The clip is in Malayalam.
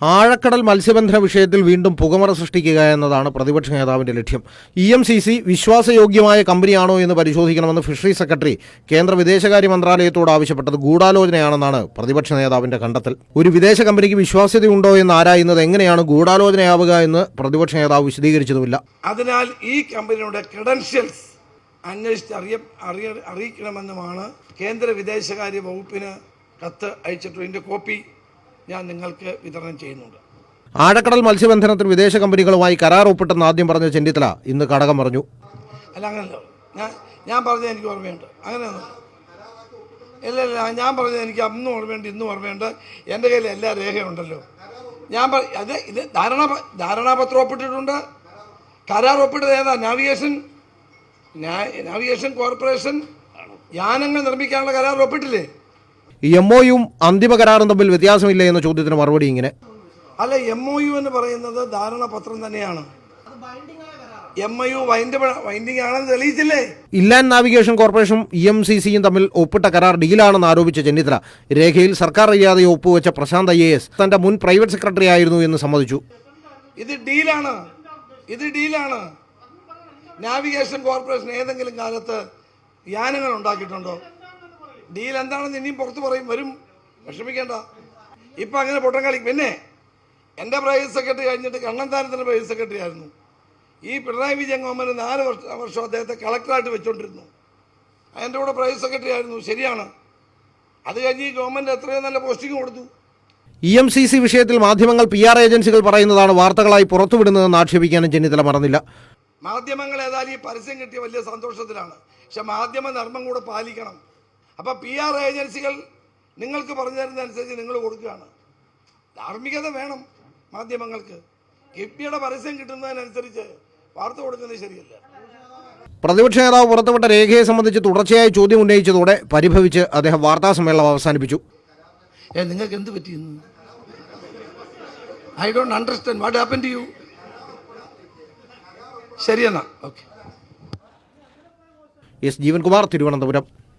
ആഴക്കടൽ മത്സ്യബന്ധന വിഷയത്തിൽ വീണ്ടും പുകമറ സൃഷ്ടിക്കുക എന്നതാണ് പ്രതിപക്ഷ നേതാവിന്റെ ലക്ഷ്യം. ഇ എം സി സി വിശ്വാസയോഗ്യമായ കമ്പനിയാണോ എന്ന് പരിശോധിക്കണമെന്ന് ഫിഷറി സെക്രട്ടറി കേന്ദ്ര വിദേശകാര്യ മന്ത്രാലയത്തോട് ആവശ്യപ്പെട്ടത് ഗൂഢാലോചനയാണെന്നാണ് പ്രതിപക്ഷ നേതാവിന്റെ കണ്ടെത്തൽ. ഒരു വിദേശ കമ്പനിക്ക് വിശ്വാസ്യതയുണ്ടോ എന്ന് ആരായുന്നത് എങ്ങനെയാണ് ഗൂഢാലോചനയാവുക എന്ന് പ്രതിപക്ഷ നേതാവ് വിശദീകരിച്ചതുമില്ല. അതിനാൽ ഈ കമ്പനിയുടെ ക്രെഡൻഷ്യൽസ് അന്വേഷിച്ച് അറിയ അറിയ അറിയിക്കണമെന്നുമാണ് കേന്ദ്ര വിദേശകാര്യ വകുപ്പിന് കത്ത് അയച്ചിട്ടുണ്ട് ഇതിന്റെ കോപ്പി ഞാൻ നിങ്ങൾക്ക് വിതരണം ചെയ്യുന്നുണ്ട്. ആഴക്കടൽ മത്സ്യബന്ധനത്തിൽ വിദേശ കമ്പനികളുമായി കരാർ ഒപ്പിട്ടെന്ന് ആദ്യം പറഞ്ഞ ചെന്നിത്തല ഇന്ന് കടകം പറഞ്ഞു അല്ല അങ്ങനല്ലോ. ഞാൻ ഞാൻ പറഞ്ഞത് എനിക്ക് ഓർമ്മയുണ്ട്. അങ്ങനെയൊന്നും ഇല്ല ഇല്ല ഞാൻ പറഞ്ഞത് എനിക്ക് അന്നും ഓർമ്മയുണ്ട് ഇന്നും ഓർമ്മയുണ്ട്. എന്റെ കയ്യിൽ എല്ലാ രേഖയുണ്ടല്ലോ ഞാൻ പറ അത് ഇത് ധാരണ ധാരണാപത്രം ഒപ്പിട്ടിട്ടുണ്ട്. കരാർ ഒപ്പിട്ടത് ഏതാ? Navigation navigation corporation. യാനങ്ങൾ നിർമ്മിക്കാനുള്ള കരാർ ഒപ്പിട്ടില്ലേ? എം അന്തിമ കരാറും തമ്മിൽ വ്യത്യാസമില്ല എന്ന ചോദ്യത്തിന് മറുപടി ഇങ്ങനെ. അല്ല എം ഒ യു എന്ന് പറയുന്നത് ധാരണാപത്രം തന്നെയാണ്. M O U wind winding ആണെന്ന് തെളിയിച്ചില്ലേ? ഇല്ലാൻഡ് നാവിഗേഷൻ കോർപ്പറേഷനും ഇ എം സി സിയും തമ്മിൽ ഒപ്പിട്ട കരാർ ഡീലാണെന്ന് ആരോപിച്ച ചെന്നിത്തല. രേഖയിൽ സർക്കാർ അറിയാതെ ഒപ്പുവെച്ച പ്രശാന്ത് ഐ എ എസ് തന്റെ മുൻ പ്രൈവറ്റ് സെക്രട്ടറി ആയിരുന്നു എന്ന് സമ്മതിച്ചു. ഇത് ഡീലാണ്. ഇത് ഡീലാണ്. നാവിഗേഷൻ കോർപ്പറേഷൻ ഏതെങ്കിലും കാലത്ത് യാനങ്ങൾ ഉണ്ടാക്കിയിട്ടുണ്ടോ? ഡീൽ എന്താണെന്ന് ഇനിയും പുറത്ത് പറയും വരും. വിഷമിക്കേണ്ട. ഇപ്പം അങ്ങനെ പൊട്ടം കളി പിന്നെ എന്റെ പ്രൈവറ്റ് സെക്രട്ടറി കഴിഞ്ഞിട്ട് കണ്ണന്താനത്തിന്റെ പ്രൈവറ്റ് സെക്രട്ടറി ആയിരുന്നു. ഈ പിണറായി വിജയൻ ഗവൺമെന്റ് നാല് വർഷം വർഷം അദ്ദേഹത്തെ കളക്ടറായിട്ട് വെച്ചുകൊണ്ടിരുന്നു അതിന്റെ കൂടെ പ്രൈവറ്റ് സെക്രട്ടറി ആയിരുന്നു. ശരിയാണ്. അത് കഴിഞ്ഞ് ഈ ഗവൺമെന്റ് എത്രയോ നല്ല പോസ്റ്റിംഗ് കൊടുത്തു. ഇ എം സി സി വിഷയത്തിൽ മാധ്യമങ്ങൾ പി ആർ ഏജൻസികൾ പറയുന്നതാണ് വാർത്തകളായി പുറത്തുവിടുന്നതെന്ന് ആക്ഷേപിക്കാനും ചെന്നിത്തല മറന്നില്ല. മാധ്യമങ്ങൾ ഏതായാലും ഈ പരസ്യം കിട്ടിയ വലിയ സന്തോഷത്തിലാണ്. പക്ഷെ മാധ്യമ ധർമ്മം കൂടെ പാലിക്കണം. അപ്പോൾ പി ആർ ഏജൻസികൾ നിങ്ങൾക്ക് പറഞ്ഞു തരുന്നതനുസരിച്ച് നിങ്ങൾ കൊടുക്കുകയാണ്. ധാർമ്മികത വേണം മാധ്യമങ്ങൾക്ക്. കിഫ്ബിയുടെ പരസ്യം കിട്ടുന്നതിനനുസരിച്ച് വാർത്ത കൊടുക്കുന്നത് ശരിയല്ല. പ്രതിപക്ഷ നേതാവ് പുറത്തുവിട്ട രേഖയെ സംബന്ധിച്ച് തുടർച്ചയായ ചോദ്യം ഉന്നയിച്ചതോടെ പരിഭവിച്ച് അദ്ദേഹം വാർത്താ സമ്മേളനം അവസാനിപ്പിച്ചു. ഏ നിങ്ങൾക്ക് എന്ത് പറ്റിയെന്ന് I don't understand what happen to you ശരിയെന്നാ. Okay S Jeevankumar Thiruvananthapuram.